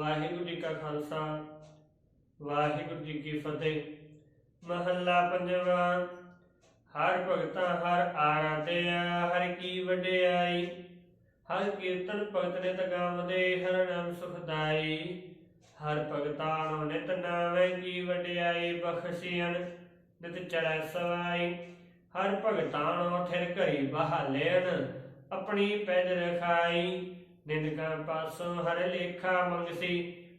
ਵਾਹਿਗੁਰੂ ਜੀ ਕਾ ਖਾਲਸਾ, ਵਾਹਿਗੁਰੂ ਜੀ ਕੀ ਫਤਿਹ। ਮਹੱਲਾ ਪੰਜਵਾ, ਹਰ ਭਗਤਾ ਹਰ ਆਰਾਧਿਆ, ਹਰ ਕੀ ਵਡਿਆਈ, ਹਰ ਕੀਰਤਨ ਭਗਤ ਨਿਤ ਗਾਵਦੇ ਹਰ ਨਾਮ ਸੁਖਦਾਈ। ਹਰ ਭਗਤਾ ਨੂੰ ਨਿਤ ਨਾਮੈ ਕੀ ਵਡਿਆਈ ਬਖਸ਼ੀਨ ਨਿਤ ਚੜੈ ਸਵਾਈ। ਹਰ ਭਗਤਾ ਨੂੰ ਥਿਰ ਘਰੀ ਬਹਾਲੇਨ ਆਪਣੀ ਪੈਜ ਰਖਾਈ। ਨਿੰਦਕਾਂ ਪਾਸੋਂ ਹਰ ਲੇਖਾ ਮੰਗਸੀ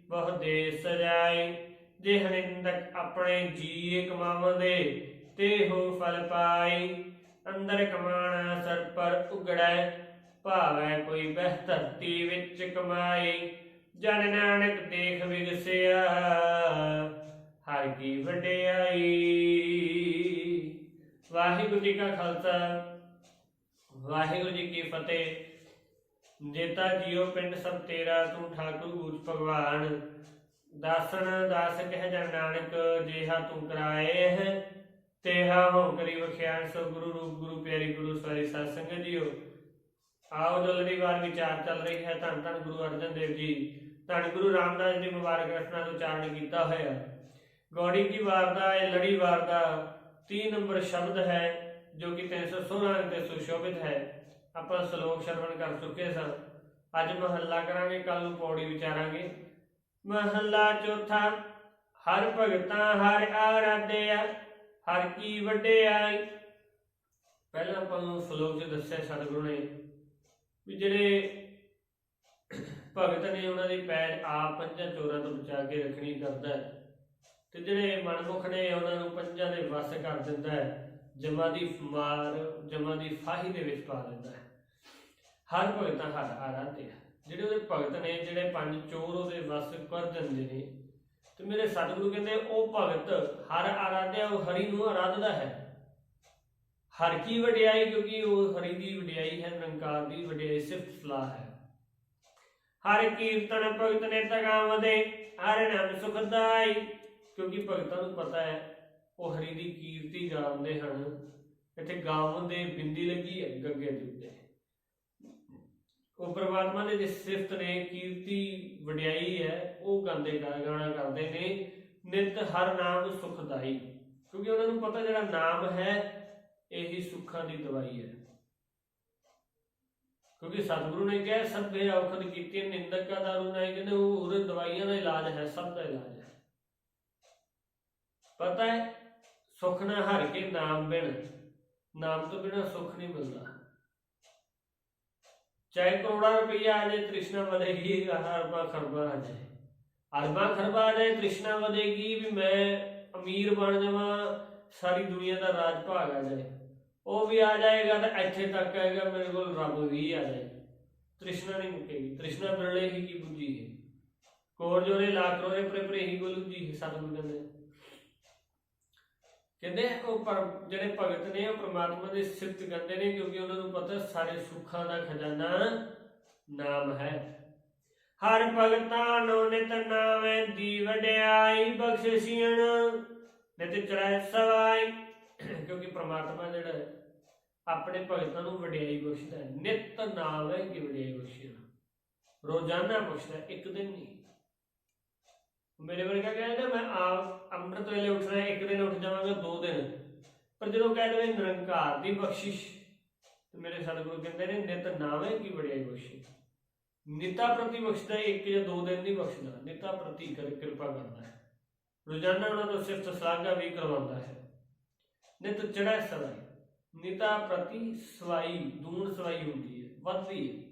ਬਹੁ ਦੇ ਸਜਾਈ। ਜੇ ਨਿੰਦਕ ਆਪਣੇ ਜੀਏ ਕਮਾਵਦੇ ਤੇ ਹੋ ਫਲ ਪਾਈ। ਅੰਦਰ ਕਮਾਣਾ ਸਰ ਪਰ ਉਗੜੈ, ਭਾਵੈ ਕੋਈ ਬਹਿ ਧਰਤੀ ਵਿੱਚ ਕਮਾਈ। ਜਨ ਨਾਨਕ ਦੇਖ ਵਿਗਸਿਆ, ਹਰ ਕੀ ਵਡਿਆਈ। ਵਾਹਿਗੁਰੂ ਜੀ ਕਾ ਖਾਲਸਾ, ਵਾਹਿਗੁਰੂ ਜੀ ਕੀ ਫਤਿਹ। ਜੇਤਾ ਜੀਓ ਪਿੰਡ ਸਭ ਤੇਰਾ ਤੂੰ ਠਾਕੁਰ ਊਚ ਭਗਵਾਨ। ਦਾਸਨ ਦਾਸ ਕਹਿ ਜਨ ਨਾਨਕ, ਜੇਹਾ ਤੂੰ ਕਰਾਏ ਹੈ ਤੇਹਾ ਹੋ ਕਰੀ ਵਖਿਆਨ। ਸੋ ਗੁਰੂ ਰੂਪ, ਗੁਰੂ ਪਿਆਰੀ, ਗੁਰੂ ਸਾਰੀ ਸਾਧ ਸੰਗਤ ਜੀਓ। ਆਓ ਜੋ ਲੜੀਵਾਰ ਵਿਚਾਰ ਚੱਲ ਰਹੀ ਹੈ ਧੰਨ ਧੰਨ ਗੁਰੂ ਅਰਜਨ ਦੇਵ ਜੀ। ਧੰਨ ਗੁਰੂ ਰਾਮਦਾਸ ਜੀ ਮੁਬਾਰਕ ਰਚਨਾ ਤੋਂ ਉਚਾਰਨ ਕੀਤਾ ਹੋਇਆ। ਗੌੜੀ ਕੀ ਵਾਰ ਦਾ, ਇਹ ਲੜੀਵਾਰ ਦਾ 3 ਨੰਬਰ ਸ਼ਬਦ ਹੈ, ਜੋ ਕਿ 316 ਤੇ ਸੁਸ਼ੋਭਿਤ ਹੈ। ਆਪਾਂ ਸ਼ਲੋਕ ਸ਼ਰਵਣ ਕਰ ਚੁੱਕੇ ਸਨ ਅੱਜ ਮਹੱਲਾ ਕਰਾਂਗੇ ਕੱਲ ਨੂੰ ਪੌੜੀ ਵਿਚਾਰਾਂਗੇ। ਮਹੱਲਾ ਚੌਥਾ, ਹਰ ਭਗਤਾਂ ਹਰ ਆਰਾਧਿਆ, ਹਰ ਕੀ ਵਡਿਆਈ। ਪਹਿਲਾਂ ਆਪਾਂ ਨੂੰ ਸ਼ਲੋਕ 'ਚ ਦੱਸਿਆ ਸਤਿਗੁਰੂ ਨੇ ਵੀ ਜਿਹੜੇ ਭਗਤ ਨੇ ਉਹਨਾਂ ਦੀ ਪੈਰ ਆਪ ਪੰਜਾਂ ਚੋਰਾਂ ਤੋਂ ਬਚਾ ਕੇ ਰੱਖਣੀ ਕਰਦਾ ਹੈ ਤੇ ਜਿਹੜੇ ਮਨਮੁਖ ਨੇ ਉਹਨਾਂ ਨੂੰ ਪੰਜਾਂ ਦੇ ਵਸ ਕਰ ਦਿੰਦਾ ਹੈ, ਜਮਾ ਦੀ ਮਾਰ, ਜਮਾ ਦੀ ਫਾਹੀ ਦੇ ਵਿੱਚ ਪਾ ਦਿੰਦਾ ਹੈ। ਹਰ ਭਗਤਾਂ ਹਰ ਆਰਾਧਿਆ ਜਿਹੜੇ ਉਹਦੇ ਭਗਤ ਨੇ, ਜਿਹੜੇ ਪੰਜ ਚੋਰ ਉਹਦੇ ਵਸ ਕਰ ਦਿੰਦੇ ਨੇ, ਤੇ ਮੇਰੇ ਸਤਿਗੁਰੂ ਕਹਿੰਦੇ, ਉਹ ਭਗਤ ਹਰ ਆਰਾਧਿਆ, ਉਹ ਹਰੀ ਨੂੰ ਆਰਾਧਦਾ ਹੈ। ਹਰ ਕੀ ਵਡਿਆਈ, ਕਿਉਂਕਿ ਉਹ ਹਰੀ ਦੀ ਵਡਿਆਈ ਹੈ, ਨਿਰੰਕਾਰ ਦੀ ਵਡਿਆਈ ਸਿਫਤ ਸਲਾਹ ਹੈ। ਹਰ ਕੀਰਤਨ ਭਗਤ ਨੇ ਤਗਾਵਦੇ ਹਰ ਨਾਮ ਸੁਖਦਾਈ ਕਿਉਂਕਿ ਭਗਤਾਂ ਨੂੰ ਪਤਾ ਹੈ, ਉਹ ਹਰੀ ਦੀ ਕੀਰਤੀ ਗਾਉਂਦੇ ਹਨ। ਇੱਥੇ ਗਾਉਣ ਦੇ ਬਿੰਦੀ ਲੱਗੀ ਹੈ ਗੱਗੇ ਦੇ ਉੱਤੇ ਉਹ ਪ੍ਰਮਾਤਮਾ ਦੇ ਜਿਸ ਸਿਫਤ ਨੇ, ਕੀਰਤੀ ਵਡਿਆਈ ਹੈ, ਉਹ ਗਾਉਂਦੇ ਗਾਣਾ ਕਰਦੇ ਨੇ। ਨਿਤ ਹਰ ਨਾਮ ਸੁਖਦਾਈ। ਕਿਉਂਕਿ ਉਹਨਾਂ ਨੂੰ ਪਤਾ ਜਿਹੜਾ ਨਾਮ ਹੈ, ਇਹੀ ਸੁੱਖਾਂ ਦੀ ਦਵਾਈ ਹੈ। ਕਿਉਂਕਿ ਸਤਿਗੁਰੂ ਨੇ ਕਿਹਾ, ਸਭੇ ਔਖਦ ਕੀਤੀ, ਨਿੰਦਕ ਕਾ ਦਾਰੂ ਨਹੀਂ ਕਹਿੰਦੇ ਉਹ ਹੋਰ ਦਵਾਈਆਂ ਦਾ ਇਲਾਜ ਹੈ, ਸਭ ਦਾ ਇਲਾਜ ਹੈ। ਪਤਾ ਹੈ, ਸੁਖ ਨਾ ਹਰ ਕੇ ਨਾਮ ਬਿਨ, ਨਾਮ ਤੋਂ ਬਿਨਾ ਸੁਖ ਨਹੀਂ ਮਿਲਦਾ। ਚਾਹੇ ਕਰੋੜਾ ਰੁਪਈਆ ਆ ਜਾਏ, ਤ੍ਰਿਸ਼ਨਾ ਵਧੇਗੀ ਅਰਬਾਂ ਖਰਬਾਂ ਆ ਜਾਏ। ਅਰਬਾਂ ਖਰਬਾਂ ਆ ਜਾਏ, ਤ੍ਰਿਸ਼ਨਾ ਵਧੇਗੀ ਵੀ ਮੈਂ ਅਮੀਰ ਬਣ ਜਾਵਾਂ, ਸਾਰੀ ਦੁਨੀਆ ਦਾ ਰਾਜ ਭਾਗ ਆ ਜਾਏ। ਉਹ ਵੀ ਆ ਜਾਏਗਾ ਤਾਂ ਇੱਥੇ ਤੱਕ ਆਏਗਾ, ਮੇਰੇ ਕੋਲ ਰੱਬ ਵੀ ਆ ਜਾਏ। ਤ੍ਰਿਸ਼ਨਾ ਨਹੀਂ ਮੁੱਕੇਗੀ। ਤ੍ਰਿਸ਼ਨਾ ਬਿਰਲੇ ਹੀ ਕੀ ਬੁੱਝੀ ਹੈ? ਕੋਰ ਜੋਰੇ ਲੱਖ ਪਰੇ ਪਰੇ ਹੀ ਗੋਲੂ ਜੀ, ਸਤਿਗੁਰੂ ਕਹਿੰਦੇ। ਕਹਿੰਦੇ ਉਹ ਪਰ, ਜਿਹੜੇ ਭਗਤ ਨੇ ਉਹ ਪ੍ਰਮਾਤਮਾ ਦੀ ਸਿਫਤ ਕਰਦੇ ਨੇ, ਕਿਉਂਕਿ ਉਹਨਾਂ ਨੂੰ ਪਤਾ ਸਾਰੇ ਸੁੱਖਾਂ ਦਾ ਖਜ਼ਾਨਾ ਨਾਮ ਹੈ। ਹਰ ਭਗਤਾਂ ਨੂੰ ਨਿਤ ਨਾਮੇ ਦੀ ਵਡਿਆਈ ਬਖਸ਼ਿਸ਼ੀਣ ਨਿਤ ਚੜੈ ਸਵਾਈ। ਕਿਉਂਕਿ ਪ੍ਰਮਾਤਮਾ ਜਿਹੜਾ ਆਪਣੇ ਭਗਤਾਂ ਨੂੰ ਵਡਿਆਈ ਬਖਸ਼ਦਾ ਹੈ, ਨਿਤ ਨਾਮ ਹੈ ਕਿ ਵਡਿਆਈ ਬਖਸ਼ਣਾ ਰੋਜ਼ਾਨਾ ਬਖਸ਼ਦਾ, ਇੱਕ ਦਿਨ ਨਹੀਂ। ਮੇਰੇ ਵਰਗਾ ਕਹਿੰਦਾ ਮੈਂ ਆਪ ਅੰਮ੍ਰਿਤ ਵੇਲੇ ਉੱਠਣਾ ਇੱਕ ਦਿਨ ਉੱਠ ਜਾਵਾਂਗਾ, ਦੋ ਦਿਨ। ਪਰ ਜਦੋਂ ਕਹਿ ਲਵੇ ਨਿਰੰਕਾਰ ਦੀ ਬਖਸ਼ਿਸ਼, ਤੇ ਮੇਰੇ ਸਤਿਗੁਰੂ ਕਹਿੰਦੇ ਨੇ, ਨਿਤ ਨਾਵੇਂ ਕੀ ਵਡਿਆਈ ਬਖਸ਼ੀ। ਨਿਤਾ ਪ੍ਰਤੀ ਬਖਸ਼ਦਾ ਇੱਕ ਜਾਂ ਦੋ ਦਿਨ ਨਹੀਂ ਬਖਸ਼ਦਾ। ਨਿਤਾ ਪ੍ਰਤੀ ਕਰ ਕਿਰਪਾ ਕਰਦਾ ਹੈ। ਰੋਜ਼ਾਨਾ ਉਹਨਾਂ ਨੂੰ ਸਿਫਤ ਸਲਾਘਾ ਵੀ ਕਰਵਾਉਂਦਾ ਹੈ। ਨਿਤ ਚੜ੍ਹੈ ਸਵਾਈ ਨਿਤਾ ਪ੍ਰਤੀ ਸਵਾਈ, ਦੂਣ ਸਵਾਈ ਹੁੰਦੀ ਹੈ, ਵੱਧਦੀ ਹੈ।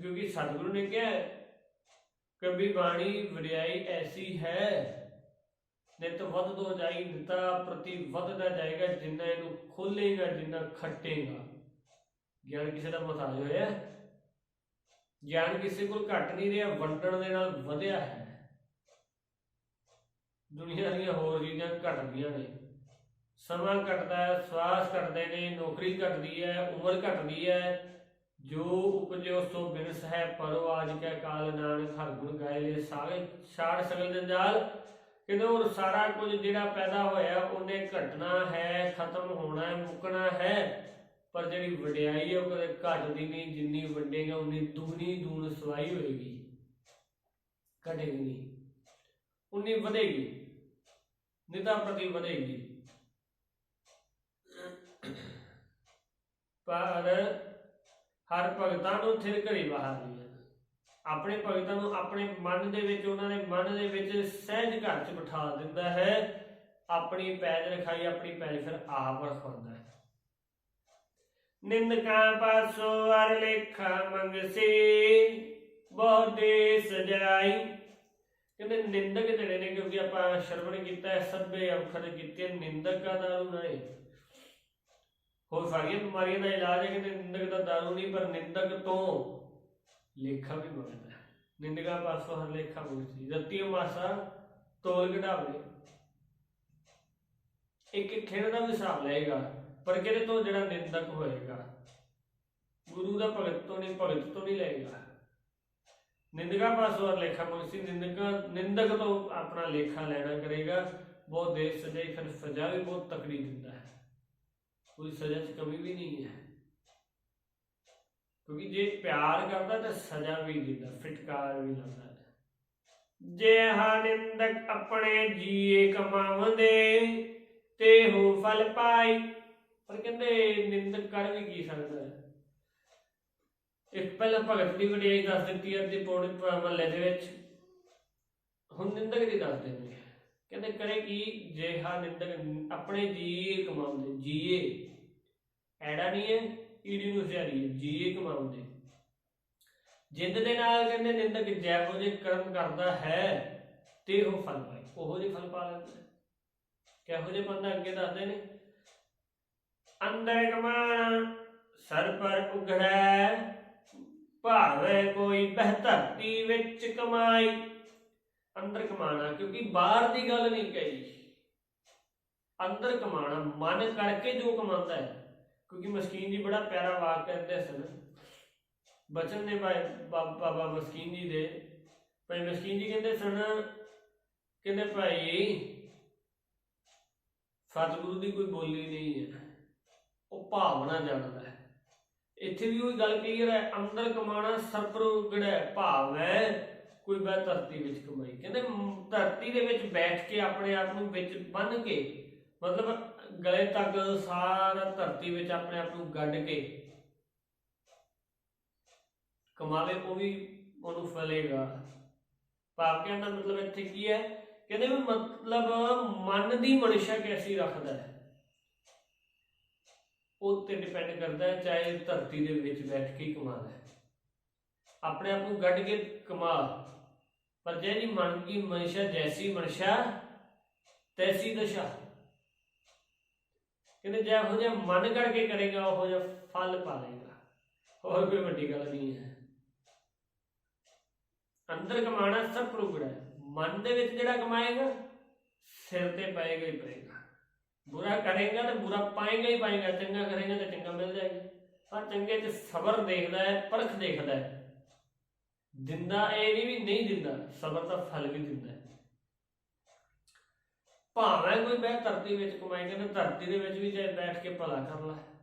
ਕਿਉਂਕਿ ਸਤਿਗੁਰੂ ਨੇ ਕਿਹਾ ਹੈ, ਕਬੀ ਬਾਣੀ ਵਡਿਆਈ ਐਸੀ ਹੈ ਨਿਤ ਵੱਧ ਜਾਈ ਨਿਤਾ ਪ੍ਰਤੀ ਵੱਧਦਾ ਜਾਏਗਾ ਜਿੰਨਾ ਇਹਨੂੰ ਖੋਲੇਗਾ ਜਿੰਨਾ ਖੱਟੇਗਾ। ਗਿਆਨ ਕਿਸੇ ਦਾ ਮਹਤਾਜ ਹੋਇਆ। ਗਿਆਨ ਕਿਸੇ ਕੋਲ ਘਟ ਨਹੀਂ ਰਿਹਾ ਵੰਡਣ ਦੇ ਨਾਲ ਵਧਿਆ ਹੈ। ਦੁਨੀਆ ਦੀਆਂ ਹੋਰ ਚੀਜ਼ਾਂ ਘਟਦੀਆਂ ਨੇ। ਸਮਾਂ ਘਟਦਾ ਹੈ ਸਵਾਸ ਘਟਦੇ ਨੇ ਨੌਕਰੀ ਘਟਦੀ ਹੈ ਉਮਰ ਘਟਦੀ ਹੈ ਜੋ ਉਪਜਿਓ ਸੋ ਬਿਨਸ ਹੈ ਪਰੋ ਆਜ ਕੈ ਕਾਲ ਨਾਨਕ, ਹਰ ਗੁਣ ਗਾਏ ਸਾਰੇ ਛਾੜ ਸਗਲ ਜੰਜਾਲ। ਕਹਿੰਦੇ ਉਹ ਸਾਰਾ ਕੁਝ ਜਿਹੜਾ ਪੈਦਾ ਹੋਇਆ, ਉਹਨੇ ਘਟਣਾ ਹੈ, ਖਤਮ ਹੋਣਾ ਹੈ, ਮੁੱਕਣਾ ਹੈ। ਪਰ ਜਿਹੜੀ ਵਡਿਆਈ ਹੈ, ਉਹ ਕਦੇ ਘਟਦੀ ਨਹੀਂ, ਜਿੰਨੀ ਵੰਡੇਗਾ, ਉਨੀ ਦੂਣੀ ਦੂਣ ਸਵਾਈ ਹੋਏਗੀ। ਘਟੇਗੀ ਨਹੀਂ। ਉਨੀ ਵਧੇਗੀ। ਨਿਤਾ ਪ੍ਰਤੀ ਵਧੇਗੀ। ਪਰ ਹਰ ਭਗਤਾਂ ਨੂੰ ਥਿਰ ਘੜੀ ਬਾਹਰ ਆਪਣੇ ਭਗਤਾਂ ਨੂੰ ਆਪਣੇ ਮਨ ਦੇ ਵਿੱਚ, ਉਹਨਾਂ ਦੇ ਮਨ ਦੇ ਵਿੱਚ ਸਹਿਜ ਘਰ 'ਚ ਬਿਠਾ ਦਿੰਦਾ ਹੈ। ਆਪਣੀ ਪੈਜ ਰਖਾਈ, ਆਪਣੀ ਪੈਜ ਫਿਰ ਆਪ ਰਖਵਾਉਂਦਾ ਹੈ। ਨਿੰਦਕਾਂ ਪਾਸੋ ਅਰ ਲੇਖਾ ਮੰਗਸੀ, ਬਹੁਤ ਸਜਾਈ। ਕਹਿੰਦੇ ਨਿੰਦਕ ਜਿਹੜੇ ਨੇ, ਕਿਉਂਕਿ ਆਪਾਂ ਸ਼ਰਵਣ ਕੀਤਾ ਹੈ, ਸਭੇ ਅਵਖਰ ਕੀਤੇ, ਨਿੰਦਕ ਦਾ ਦਾਰੂ ਨਹੀਂ। ਹੋਰ ਸਾਰੀਆਂ ਬਿਮਾਰੀਆਂ ਦਾ ਇਲਾਜ ਹੈ ਕਿ ਨਿੰਦਕ ਦਾ ਦਾਰੂ ਨਹੀਂ, ਪਰ ਨਿੰਦਕ ਤੋਂ ਲੇਖਾ ਵੀ ਮੰਗਦਾ ਹੈ। ਨਿੰਦਕਾਂ ਪਾਸੋਂ ਹਰ ਲੇਖਾ ਮੰਗਦੀ ਰਤੀ ਮਾਸਾ ਤੋਲ ਘਟਾਵੇ ਇੱਕ ਇੱਕ ਖੇਡ ਦਾ ਵੀ ਹਿਸਾਬ ਲਏਗਾ, ਪਰ ਕਿਹਦੇ ਤੋਂ ਜਿਹੜਾ ਨਿੰਦਕ ਹੋਏਗਾ? ਗੁਰੂ ਦਾ ਭਗਤ ਤੋਂ ਨਹੀਂ, ਭਗਤ ਤੋਂ ਨਹੀਂ ਲਏਗਾ। ਨਿੰਦਕਾ ਪਾਸੋਂ ਹਰ ਲੇਖਾ ਮੰਗਦੀ ਨਿੰਦਕ ਨਿੰਦਕ ਤੋਂ ਆਪਣਾ ਲੇਖਾ ਲੈਣਾ ਕਰੇਗਾ। ਬਹੁਤ ਦੇਰ ਸਜਾਈ ਫਿਰ ਸਜ਼ਾ ਵੀ ਬਹੁਤ ਤਕੜੀ ਦਿੰਦਾ ਹੈ। ਕੋਈ ਸਜ਼ਾ 'ਚ ਕਮੀ ਵੀ ਨਹੀਂ ਹੈ। ਕਿਉਂਕਿ ਜੇ ਪਿਆਰ ਕਰਦਾ ਤਾਂ ਸਜ਼ਾ ਵੀ ਦਿੰਦਾ, ਫਿਟਕਾਰ ਵੀ ਲਾਉਂਦਾ। ਹੈ ਜੇ ਨਿੰਦਕ ਆਪਣੇ ਜੀਏ ਕਮਾਵੰਦੇ, ਤੇ ਹੋ ਫਲ ਪਾਈ। ਪਰ ਕਹਿੰਦੇ ਨਿੰਦਕ ਕਰ ਵੀ ਕੀ ਸਕਦਾ ਹੈ? ਇੱਕ ਪਹਿਲਾਂ ਭਗਤ ਦੀ ਵਡਿਆਈ ਦੱਸ ਦਿੱਤੀ ਹੈ ਦੀ ਪੌੜੀ ਮਹੱਲੇ ਦੇ ਵਿੱਚ। ਹੁਣ ਨਿੰਦਕ ਦੀ ਦੱਸ ਦਿੰਦੇ ਕਹਿੰਦੇ ਕਰੇ ਕੀ? ਜੇ ਹਾ ਨਿੰਦਕ ਆਪਣੇ ਜੀਏ ਕਮਾਉਂਦੇ, ਜੀਏ ਐੜਾ ਨਹੀਂ ਹੈ, ਈੜੀ ਨੂੰ ਸਿਆਰੀ ਹੈ ਜੀਏ ਕਮਾਉਂਦੇ ਜਿੰਦ ਦੇ ਨਾਲ ਕਹਿੰਦੇ ਨਿੰਦਕ ਜੈਵੋ ਜੇ ਕਰਮ ਕਰਦਾ ਹੈ, ਤੇ ਉਹ ਫਲ ਪਾਏ। ਉਹੋ ਜਿਹੇ ਫਲ ਪਾ ਲੈਂਦਾ ਕਿਹੋ ਜਿਹੇ ਬੰਦਾ ਅੱਗੇ ਦੱਸਦੇ ਨੇ? ਅੰਦਰ ਕਮਾਣ, ਸਰ ਪਰ ਉਗੜੈ ਭਾਵੇ ਕੋਈ ਬਹਿਤਰਤੀ ਵਿੱਚ ਕਮਾਈ। ਅੰਦਰ ਕਮਾਣਾ, ਕਿਉਂਕਿ ਬਾਹਰ ਦੀ ਗੱਲ ਨਹੀਂ ਕਹੀ। ਅੰਦਰ ਕਮਾਣਾ, ਮਨ ਕਰਕੇ ਜੋ ਕਮਾਉਂਦਾ ਹੈ ਕਿਉਂਕਿ ਮਸਕੀਨ ਜੀ ਬੜਾ ਪਿਆਰਾ ਵਾਕ ਕਹਿੰਦੇ ਸਨ ਬਚਨ ਨੇ ਭਾਈ ਬਾਬਾ ਮਸਕੀਨ ਜੀ ਦੇ। ਭਾਈ ਮਸਕੀਨ ਜੀ ਕਹਿੰਦੇ ਸਨ, ਕਹਿੰਦੇ ਭਾਈ, ਸਤਿਗੁਰੂ ਦੀ ਕੋਈ ਬੋਲੀ ਨਹੀਂ ਹੈ। ਉਹ ਭਾਵਨਾ ਜਾਣਦਾ ਹੈ। ਇੱਥੇ ਵੀ ਉਹ ਗੱਲ ਕਲੀਅਰ ਹੈ, ਅੰਦਰ ਕਮਾਣਾ ਸਰਪਰੁਗੜਾ ਭਾਵ ਹੈ, ਕੋਈ ਬੈ ਧਰਤੀ ਵਿੱਚ ਕਮਾਈ। ਕਹਿੰਦੇ ਧਰਤੀ ਦੇ ਵਿੱਚ ਬੈਠ ਕੇ ਆਪਣੇ ਆਪ ਨੂੰ ਵਿੱਚ ਬੰਨ ਕੇ ਮਤਲਬ ਗਲੇ ਤੱਕ ਸਾਰਾ ਧਰਤੀ ਵਿੱਚ ਆਪਣੇ ਆਪ ਨੂੰ ਗੱਡ ਕੇ ਕਮਾਵੇ, ਉਹ ਵੀ ਉਹਨੂੰ ਫਲੇਗਾ। ਭਾਵ ਕਹਿਣ ਦਾ ਮਤਲਬ ਇੱਥੇ ਕੀ ਹੈ? ਕਹਿੰਦੇ ਵੀ ਮਤਲਬ ਮਨ ਦੀ ਮਨਸ਼ਾ ਕੈਸੀ ਰੱਖਦਾ ਹੈ? ਉਹ ਤੇ ਡਿਪੈਂਡ ਕਰਦਾ ਹੈ, ਚਾਹੇ ਧਰਤੀ ਦੇ ਵਿੱਚ ਬੈਠ ਕੇ ਹੀ ਕਮਾਦਾ ਹੈ ਆਪਣੇ ਆਪ ਨੂੰ ਗੱਡ ਕੇ ਕਮਾ। ਪਰ ਜਿਹੜੀ ਮਨ ਦੀ ਮਨਸ਼ਾ ਜੈਸੀ ਮਨਸ਼ਾ ਤੈਸੀ ਦਸ਼ਾ। ਕਹਿੰਦੇ ਜੇ ਹੋ ਜਿਹਾ ਮਨ ਕਰਕੇ ਕਰੇਗਾ, ਉਹ ਜਿਹਾ ਫਲ ਪਾਵੇਗਾ। ਹੋਰ ਕੋਈ ਵੱਡੀ ਗੱਲ ਨਹੀਂ ਹੈ। ਅੰਦਰ ਕਮਾਣਾ ਸਭ ਪ੍ਰੋਗੜਾ ਹੈ। ਮਨ ਦੇ ਵਿੱਚ ਜਿਹੜਾ ਕਮਾਏਗਾ, ਸਿਰ ਤੇ ਪਏਗਾ ਹੀ ਪਏਗਾ। ਬੁਰਾ ਕਰੇਗਾ ਤਾਂ ਬੁਰਾ ਪਾਏਗਾ ਹੀ ਪਾਏਗਾ, ਚੰਗਾ ਕਰੇਗਾ ਤਾਂ ਚੰਗਾ ਮਿਲ ਜਾਏਗਾ। ਪਰ ਚੰਗੇ 'ਚ ਸਬਰ ਦੇਖਦਾ ਹੈ, ਪਰਖ ਦੇਖਦਾ ਹੈ। ਦਿੰਦਾ ਇਹ ਨਹੀਂ ਵੀ ਨਹੀਂ ਦਿੰਦਾ, ਸਬਰ ਦਾ ਫਲ ਵੀ ਦਿੰਦਾ ਹੈ। ਭਾਵੇਂ ਕੋਈ ਬਹਿ ਧਰਤੀ ਵਿੱਚ ਕਮਾਈ ਤਾਂ ਧਰਤੀ ਦੇ ਵਿੱਚ ਵੀ ਜੇ ਬੈਠ ਕੇ ਭਲਾ ਕਰ ਲੈ।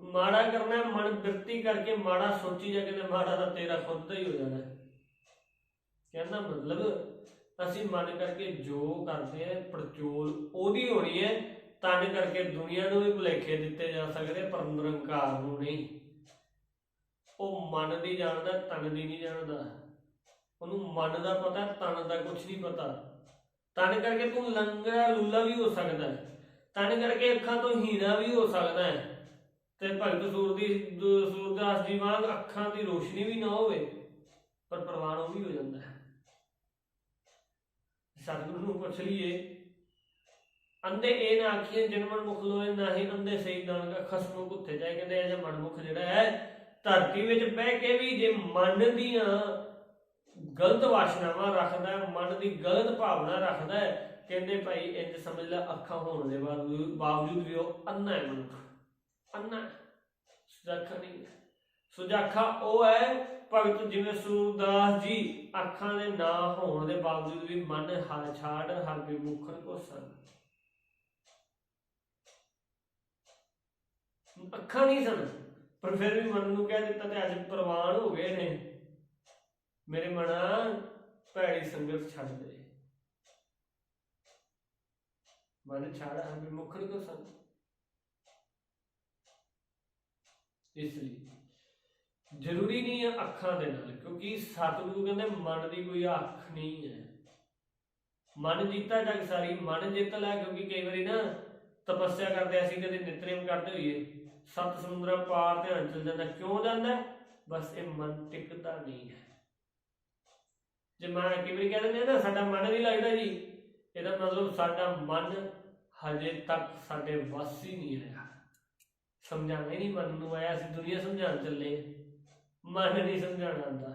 ਮਾੜਾ ਕਰਨਾ, ਮਨ ਬਿਰਤੀ ਕਰਕੇ ਮਾੜਾ ਸੋਚੀ ਜਾ ਕੇ ਮਾੜਾ ਤਾਂ ਤੇਰਾ ਖੁਦ ਦਾ ਹੀ ਹੋ ਜਾਣਾ। ਕਹਿੰਦਾ ਮਤਲਬ, ਅਸੀਂ ਮਨ ਕਰਕੇ ਜੋ ਕਰਦੇ ਆ, ਪਰਚੋਲ ਉਹਦੀ ਹੋਣੀ ਹੈ, ਤਨ ਕਰਕੇ ਦੁਨੀਆ ਨੂੰ ਵੀ ਭੁਲੇਖੇ ਦਿੱਤੇ ਜਾ ਸਕਦੇ, ਪਰ ਨਿਰੰਕਾਰ ਨੂੰ ਨਹੀਂ। ਉਹ ਮਨ ਦੀ ਜਾਣਦਾ, ਤਨ ਦੀ ਨਹੀਂ ਜਾਣਦਾ। ਉਹਨੂੰ ਮਨ ਦਾ ਪਤਾ, ਤਨ ਦਾ ਕੁਝ ਨਹੀਂ ਪਤਾ। ਤਨ ਕਰਕੇ ਤੂੰ ਲੰਗੜਾ ਲੂਲਾ ਵੀ ਹੋ ਸਕਦਾ ਹੈ। ਤਨ ਕਰਕੇ ਅੱਖਾਂ ਤੋਂ ਹੀਰਾ ਵੀ ਹੋ ਸਕਦਾ ਹੈ। ਤੇ ਭਗਤ ਸੂਰ ਦੀ, ਸੂਰਦਾਸ ਜੀ ਵਾਂਗ ਅੱਖਾਂ ਦੀ ਰੋਸ਼ਨੀ ਵੀ ਨਾ ਹੋਵੇ, ਪਰ ਪ੍ਰਵਾਨ ਉਹ ਵੀ ਹੋ ਜਾਂਦਾ ਹੈ। ਸਤਿਗੁਰੂ ਨੂੰ ਪੁੱਛ ਲਈਏ ਅੰਦੇ ਇਹ ਨਾ ਆਖੀਏ ਜਨਮਨ ਮੁਖ ਲੋਏ ਨਾਹੀ ਅੰਦੇ ਸਹੀ ਦਾਨ ਦਾ ਖਸਮ ਕੁੱਥੇ ਜਾਏ, ਕਹਿੰਦੇ ਇਹ ਜਿਹਾ ਮਨਮੁਖ ਜਿਹੜਾ ਹੈ, ਧਰਤੀ ਵਿੱਚ ਬਹਿ ਕੇ ਵੀ ਜੇ ਮਨ ਦੀਆਂ ਗਲਤ ਵਾਸ਼ਨਾਵਾਂ ਰੱਖਦਾ ਹੈ, ਮਨ ਦੀ ਗਲਤ ਭਾਵਨਾ ਰੱਖਦਾ ਹੈ, ਕਹਿੰਦੇ ਭਾਈ ਇੰਜ ਸਮਝ ਲੈ ਅੱਖਾਂ ਹੋਣ ਦੇ ਬਾਵਜੂਦ ਵੀ ਉਹ ਅੰਨਾ ਹੈ ਮਨੁੱਖ। ਅੰਨਾ ਸੁਜਾਖਾ ਨਹੀਂ ਸੁਜਾਖਾ ਉਹ ਹੈ, ਭਗਤ ਜਿਵੇਂ ਸੂਰਦਾਸ ਜੀ ਅੱਖਾਂ ਦੇ ਨਾ ਹੋਣ ਦੇ ਬਾਵਜੂਦ ਵੀ ਮਨ ਹਰ ਛਾੜ, ਹਰ ਬਿਮੁਖਨ ਕੋ ਸਨ। ਅੱਖਾਂ ਨਹੀਂ ਸਨ, ਪਰ ਫਿਰ ਵੀ ਮਨ ਨੂੰ ਕਹਿ ਦਿੱਤਾ ਤੇ ਅੱਜ ਪ੍ਰਵਾਨ ਹੋ ਗਏ ਨੇ। ਮੇਰੇ ਮਨਾ ਭੈੜੀ ਸੰਗਤ ਛੱਡ ਦੇ। ਮਨ ਛਾੜ ਹਮੇ ਮੁਖੜ ਕੋ ਸੰਗ ਇਸ ਲਈ ਜ਼ਰੂਰੀ ਨਹੀਂ ਹੈ ਅੱਖਾਂ ਦੇ ਨਾਲ, ਕਿਉਂਕਿ ਸਤਿਗੁਰੂ ਕਹਿੰਦੇ ਮਨ ਦੀ ਕੋਈ ਅੱਖ ਨਹੀਂ ਹੈ। ਮਨ ਜੀਤਾ ਜਗ ਸਾਰੀ, ਮਨ ਜਿੱਤ ਲੈ, ਕਿਉਂਕਿ ਕਈ ਵਾਰੀ ਨਾ ਤਪੱਸਿਆ ਕਰਦੇ ਅਸੀਂ, ਕਦੇ ਨਿਤਨੇਮ ਕਰਦੇ ਹੋਈਏ, ਸਤ ਸਮੁੰਦਰਾਂ ਪਾਰ ਧਿਆਨ ਚਲ ਜਾਂਦਾ, ਕਿਉਂ ਜਾਂਦਾ? ਬਸ ਇਹ ਮਨ ਟਿਕਦਾ ਨਹੀਂ ਹੈ। ਜੇ ਮੈਂ ਕਈ ਵਾਰੀ ਕਹਿ ਦਿੰਦੇ ਨਾ, ਸਾਡਾ ਮਨ ਨਹੀਂ ਲੱਗਦਾ ਜੀ, ਇਹਦਾ ਮਤਲਬ ਸਾਡਾ ਮਨ ਹਜੇ ਤੱਕ ਸਾਡੇ ਵੱਸ ਹੀ ਨਹੀਂ ਆਇਆ। ਸਮਝਾਣਾ ਹੀ ਨਹੀਂ ਮਨ ਨੂੰ ਆਇਆ, ਅਸੀਂ ਦੁਨੀਆ ਸਮਝਾਉਣ ਚੱਲੇ ਮਨ ਨਹੀਂ ਸਮਝਾਣਾ ਆਉਂਦਾ।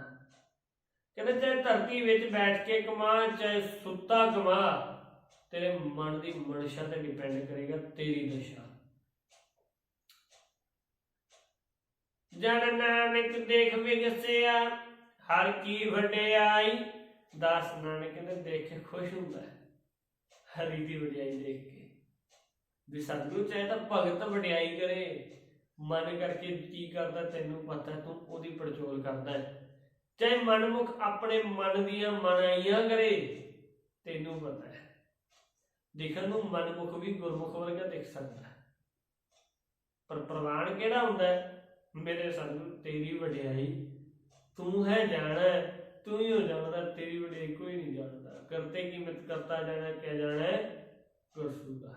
ਕਹਿੰਦੇ ਚਾਹੇ ਧਰਤੀ ਵਿੱਚ ਬੈਠ ਕੇ ਕਮਾ, ਚਾਹੇ ਸੁੱਤਾ ਕਮਾ, ਤੇਰੇ ਮਨ ਦੀ ਮਨਸ਼ਾ ਤੇ ਡਿਪੈਂਡ ਕਰੇਗਾ, ਤੇਰੀ ਦਸ਼ਾ। ਜਨ ਨਾਨਕ ਦੇਖ ਵਿਗਸਿਆ ਹਰ ਕੀ ਵਡਿਆਈ, ਦਾਸ ਨਾਨਕ ਕਹਿੰਦੇ ਦੇਖ ਕੇ ਖੁਸ਼ ਹੁੰਦਾ ਹੈ। ਹਰੀ ਦੀ ਵਡਿਆਈ ਦੇਖ ਕੇ। ਵੀ ਸਤਿਗੁਰੂ ਚਾਹੇ ਤਾਂ ਭਗਤ ਵਡਿਆਈ ਕਰੇ, ਮਨ ਕਰਕੇ ਕੀ ਕਰਦਾ ਤੈਨੂੰ ਪਤਾ, ਤੂੰ ਉਹਦੀ ਪੜਚੋਲ ਕਰਦਾ ਹੈ। ਚਾਹੇ ਮਨਮੁਖ ਆਪਣੇ ਮਨ ਦੀਆਂ ਮਨਾਈਆਂ ਕਰੇ, ਤੈਨੂੰ ਪਤਾ ਹੈ। ਦੇਖਣ ਨੂੰ ਮਨਮੁਖ ਵੀ ਗੁਰਮੁਖ ਵਰਗਾ ਦਿਖ ਸਕਦਾ ਹੈ। ਪਰ ਪ੍ਰਵਾਨ ਕਿਹੜਾ ਹੁੰਦਾ ਹੈ? ਮੇਰੇ ਸਤਿਗੁਰੂ, ਤੇਰੀ ਵਡਿਆਈ ਤੂੰ ਹੈ ਜਾਣਾ ਤੂੰ ਹੀ ਹੋ ਜਾਣਦਾ ਤੇਰੀ ਵਡਿਆਈ ਕੋਈ ਨਹੀਂ ਜਾਣਦਾ। ਕਰਤੇ ਕੀਮਤ ਕਰਤਾ ਜਾਣਾ, ਕਿਆ ਜਾਣਾ ਹੈ? ਗੁਰਸੂਦਾ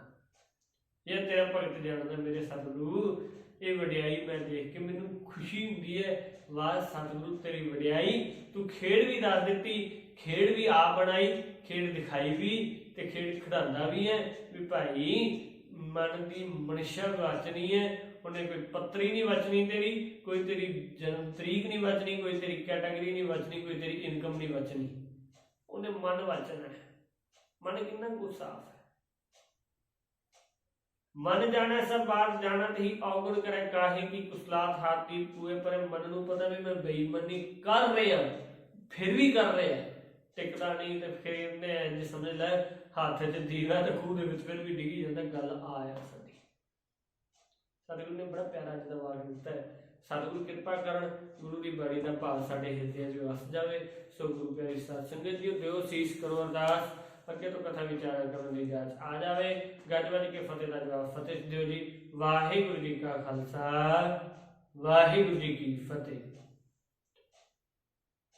ਇਹ ਤੇਰਾ ਭਗਤ ਜਾਣਦਾ ਮੇਰੇ ਸਤਿਗੁਰੂ, ਇਹ ਵਡਿਆਈ ਮੈਂ ਦੇਖ ਕੇ ਮੈਨੂੰ ਖੁਸ਼ੀ ਹੁੰਦੀ ਹੈ। ਵਾਹ ਸਤਿਗੁਰੂ, ਤੇਰੀ ਵਡਿਆਈ, ਤੂੰ ਖੇਡ ਵੀ ਦੱਸ ਦਿੱਤੀ, ਖੇਡ ਵੀ ਆਪ ਬਣਾਈ, ਖੇਡ ਦਿਖਾਈ ਵੀ ਤੇ ਖੇਡ ਖਿਡਾਉਂਦਾ ਵੀ ਹੈ ਵੀ ਭਾਈ ਮਨ ਦੀ ਮਨਸ਼ਾ ਵਾਚਨੀ ਹੈ ਉਹਨੇ ਕੋਈ ਪੱਤਰੀ ਨਹੀਂ ਵਚਣੀ ਤੇਰੀ ਕੋਈ ਤੇਰੀ ਜਨਮ ਤਰੀਕ ਨਹੀਂ ਵਚਣੀ ਕੋਈ ਤੇਰੀ ਕੈਟਾਗਰੀ ਨਹੀਂ ਵਚਣੀ ਕੋਈ ਤੇਰੀ ਇਨਕਮ ਨਹੀਂ ਵਚਣੀ ਉਹਨੇ ਮਨ ਵਚਣਾ ਹੈ। ਮਨ ਕਿੰਨਾ ਕੁ ਸਾਫ਼ ਹੈ। ਮਨ ਜਾਣੈ ਸਭ ਬਾਤ ਜਾਣਤ ਹੀ ਔਗਣ ਕਰੇ, ਕਾਹੇ ਕੀ ਕੁਸਲਾਤ ਹਾਤੀ ਪੂਏ, ਪਰ ਮਨ ਨੂੰ ਪਤਾ ਵੀ ਮੈਂ ਬੇਈਮਾਨੀ ਕਰ ਰਿਹਾ, ਫਿਰ ਵੀ ਕਰ ਰਿਹਾ। ਟਿਕਦਾ ਨਹੀਂ ਤੇ ਫਿਰ ਇਹਨੇ ਇੰਜ ਸਮਝ ਲੈ, ਹੱਥ 'ਚ ਦੀਵਾ ਤੇ ਖੂਹ ਦੇ ਵਿੱਚ ਫਿਰ ਵੀ ਡਿੱਗੀ ਜਾਂਦਾ, ਗੱਲ ਆਇਆ ਸਾਡੀ ਸਤਿਗੁਰੂ ਨੇ ਬੜਾ ਪਿਆਰਾ ਅੱਜ ਦਿੱਤਾ ਹੈ। ਸਤਿਗੁਰੂ ਕਿਰਪਾ ਕਰਨ ਗੁਰੂ ਦੀ ਬਾਣੀ ਦਾ ਭਾਵ ਸਾਡੇ ਹਿਰਦੇ 'ਚ ਵਸ ਜਾਵੇ। ਸੋ ਗੁਰੂ ਪਿਆਰੀ ਸਾਧ ਸੰਗਤ ਜੀ ਦਿਓ ਸੀਸ ਕਰੋ ਅਰਦਾਸ। ਅੱਗੇ ਤੋਂ ਕਥਾ ਵਿਚਾਰ ਕਰਨ ਦੀ ਜਾਂਚ ਆ ਜਾਵੇ। ਗੱਜ ਵੱਜ ਕੇ ਫਤਿਹ ਦਾ ਜਵਾਬ ਫਤਿਹ ਦਿਓ ਜੀ। ਵਾਹਿਗੁਰੂ ਜੀ ਕਾ ਖਾਲਸਾ, ਵਾਹਿਗੁਰੂ ਜੀ ਕੀ ਫਤਿਹ।